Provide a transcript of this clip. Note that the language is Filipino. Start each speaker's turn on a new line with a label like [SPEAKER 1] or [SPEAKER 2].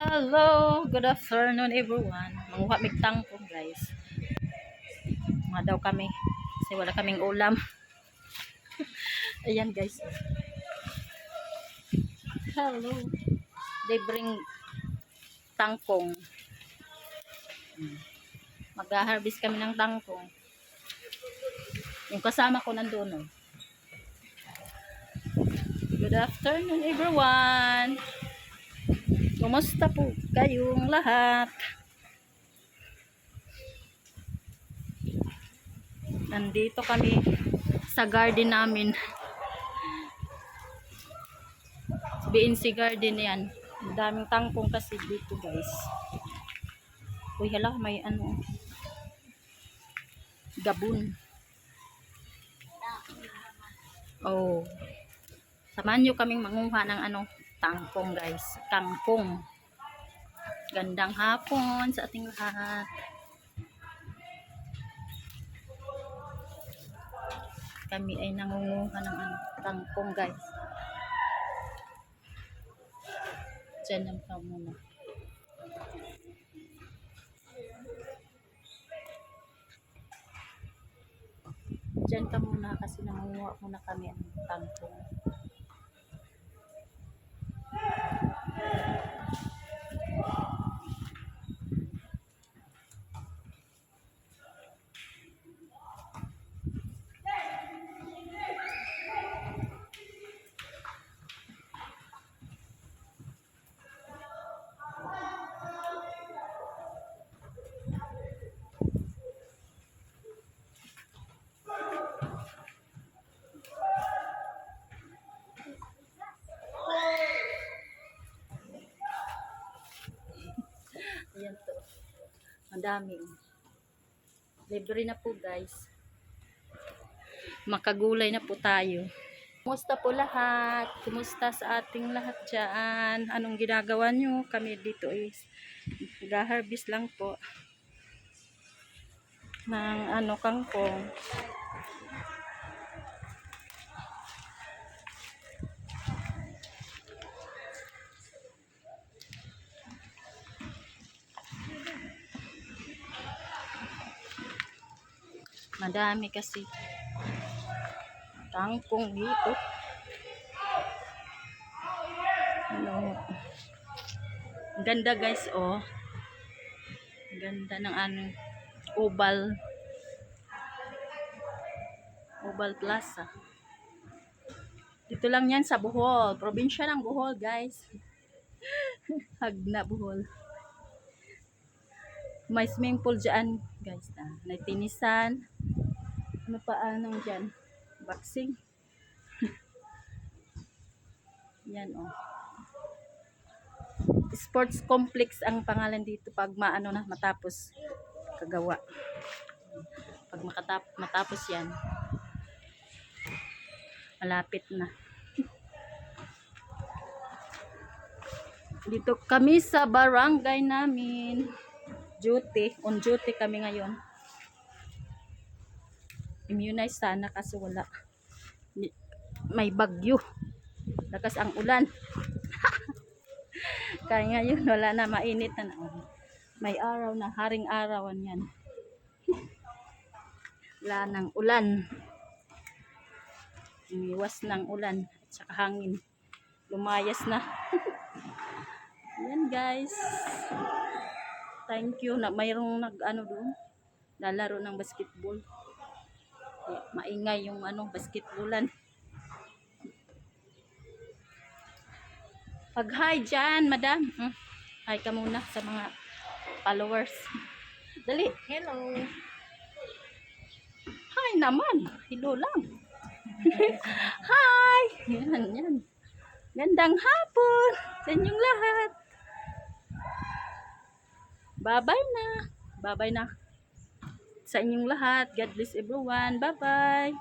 [SPEAKER 1] Hello, good afternoon everyone. Manguha mig tangko guys. Mga daw kami kasi wala kaming ulam. Ayan guys. Hello. They bring tangkong. Hmm. Mag-harvest kami ng tangkong. Yung kasama ko nandun. Oh. Good afternoon everyone. Kumusta po kayong lahat? Nandito kami sa garden namin. BNC garden yan. Ang daming tangkong kasi dito guys. Uy hala may ano. Gabon. Oh. Samahan nyo kaming manguha ng ano, tangkong guys. Kangkong. Gandang hapon sa ating lahat. Kami ay nangunguha ng ano, tangkong guys. Diyan lang pa muna. Diyan ka muna kasi nangunguha muna kami ng tangkong. Madami. Libre na po guys. Makagulay na po tayo. Kumusta po lahat? Kumusta sa ating lahat dyan? Anong ginagawa nyo? Kami dito is nag-harvest lang po ng ano kangkong. Madami kasi kangkong dito. Ano? Ganda guys, oh. Ganda ng ano, oval. Oval Plaza. Dito lang yan sa Bohol. Probinsya ng Bohol, guys. Hagna Bohol. May swimming pool dyan, guys. Na, may Ano anong dyan? Boxing. Yan, oh. Sports complex ang pangalan dito pag maano na matapos kagawa. Pag makatap matapos yan, malapit na. Dito kami sa barangay namin. Duty, on duty kami ngayon. Immunize sana kasi wala. May bagyo. Lakas ang ulan. Kaya ngayon wala na mainit na. na. May araw na, haring arawan yan. Wala ng ulan. Umiwas ng ulan at saka hangin. Lumayas na. Yan guys. Thank you na mayroong nag ano doon. Lalaro ng basketball. Maingay yung ano basketballan. Pag hi dyan, madam. Hmm. Hi ka muna sa mga followers. Dali.
[SPEAKER 2] Hello.
[SPEAKER 1] Hi naman. Hello lang. Hi. Yan, yan. Gandang hapon sa inyong lahat. Bye-bye na. Bye-bye na. Sa inyong lahat. God bless everyone. Bye-bye.